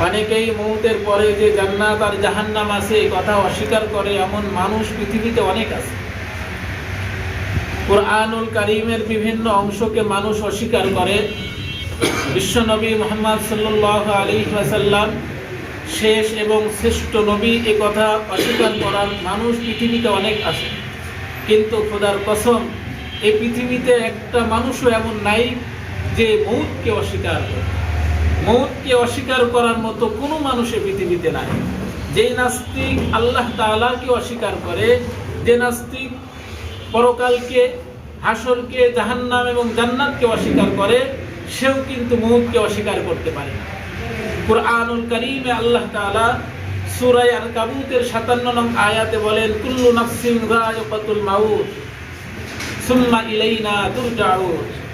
অনেকেই মৌতের পরে যে জান্নাত আর জাহান্নাম আছে, এই কথা অস্বীকার করে, এমন মানুষ পৃথিবীতে অনেক আছে। কোরআনুল কারিমের বিভিন্ন অংশকে মানুষ অস্বীকার করে। বিশ্বনবী মোহাম্মদ সাল্লাহ আলী ওয়াসাল্লাম শেষ এবং শ্রেষ্ঠ নবী এ কথা অস্বীকার করার মানুষ পৃথিবীতে অনেক আছে। কিন্তু খোদার কসম, এই পৃথিবীতে একটা মানুষও এমন নাই যে মৌতকে অস্বীকার করে। মৌতকে অস্বীকার করার মতো কোনো মানুষ এই পৃথিবীতে নাই। যে নাস্তিক আল্লাহ তাআলাকে অস্বীকার করে, যে নাস্তিক পরকালকে, হাসরকে, জাহান্নাম এবং জান্নাতকে অস্বীকার করে, সেও কিন্তু মৌতকে অস্বীকার করতে পারে কুরআনুল কারীমে আল্লাহ তাআলা সূরা আল কাবুতের 57 নং আয়াতে বলেন, কুল্লু নাফসিন মাউত, সুম্মা ইলাইনা তুরজাউন।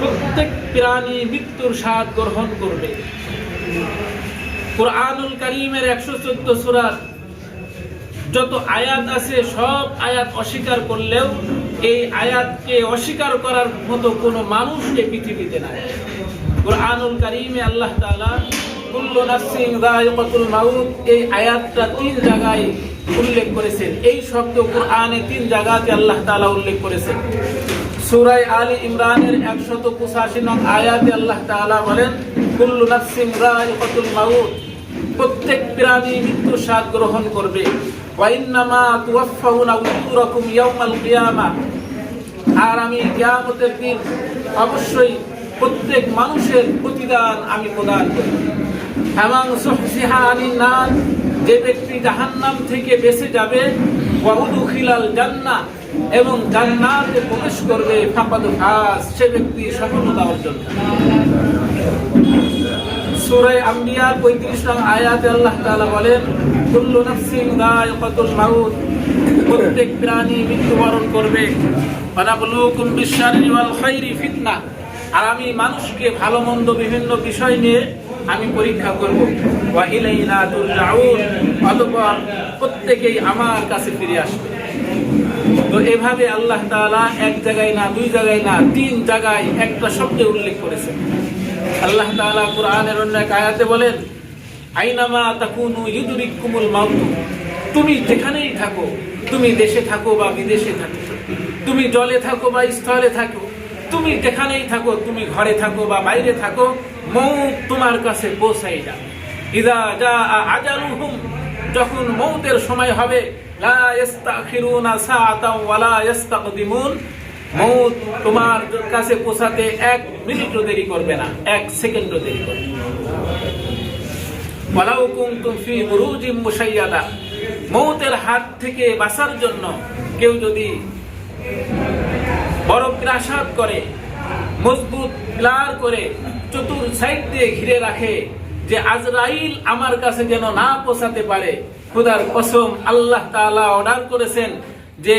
প্রত্যেক প্রাণী মৃত্যুর স্বাদ গ্রহণ করবে। কোরআনুল কারীমের 114 সূরার যত আয়াত আছে, সব আয়াত অস্বীকার করলেও এই আয়াতকে অস্বীকার করার মতো কোনো মানুষ এই পৃথিবীতে নাই। কোরআনুল কারীমে আল্লাহ মাউত এই আয়াতটা তিন জায়গায় উল্লেখ করেছেন। এই শব্দ কোরআনে তিন জায়গাতে আল্লাহ তালা উল্লেখ করেছেন। সূরা আলী ইমরানের 185 নং আয়াতে আল্লাহ তাআলা বলেন, কুল্লু নাফসিন যায়িকাতুল মাউত প্রত্যেক প্রাণী মৃত্যু স্বাদ গ্রহণ করবে। ওয়াইন্নামা তুওয়াফাউনা উজুরাকুম ইয়াউমাল কিয়ামা আর আমি কিয়ামতের দিন অবশ্যই প্রত্যেক মানুষের প্রতিদান আমি প্রদান করব। এবং সুহসিহা আনিন নার যে ব্যক্তি জাহান্নাম থেকে বেঁচে যাবে এবং জান্নাতে প্রবেশ করবে সে ব্যক্তি সফলতা অর্জন করবে সূরা আম্বিয়া 35 নং আয়াতে আল্লাহ তাআলা বলেন, কুল্লু নাফসিন যায়িকাতুল মাউত, প্রত্যেক প্রাণী মৃত্যুবরণ করবে। ওয়ানাবলুকুম বিশ-শাররি ওয়াল খাইরি ফিতনা। আর আমি মানুষকে ভালো মন্দ বিভিন্ন বিষয় নিয়ে আমি পরীক্ষা করব। প্রত্যেকেই আমার কাছে ফিরে আসবে। তো এভাবে আল্লাহ তাআলা এক জায়গায় না, দুই জায়গায় না, তিন জায়গায় একটা শব্দে উল্লেখ করেছেন। আল্লাহ তাআলা কোরআনের অন্য আয়াতে বলেন, আইনামা তাকুনু ইউদরিকুমুল মাউত। তুমি যেখানেই থাকো, তুমি দেশে থাকো বা বিদেশে থাকো, তুমি জলে থাকো বা স্থলে থাকো, তুমি যেখানেই থাকো, তুমি ঘরে থাকো বা বাইরে থাকো মৌত তোমার কাছে পৌঁছাই যাবে ইদা যা আজালুহুম যখন মৌতের সময় হবে তোমার কাছে এক মিনিটও দেরি করবে না, এক সেকেন্ডও দেরি করবে মৌতের হাত থেকে বাঁচার জন্য কেউ যদি বড় করে, মজবুত করে, চতুর সাইড দিয়ে ঘিরে রাখে যে আজরাইল আমার কাছে যেন না পৌঁছাতে পারে, খুদার কসম আল্লাহ তালা অর্ডার করেছেন যে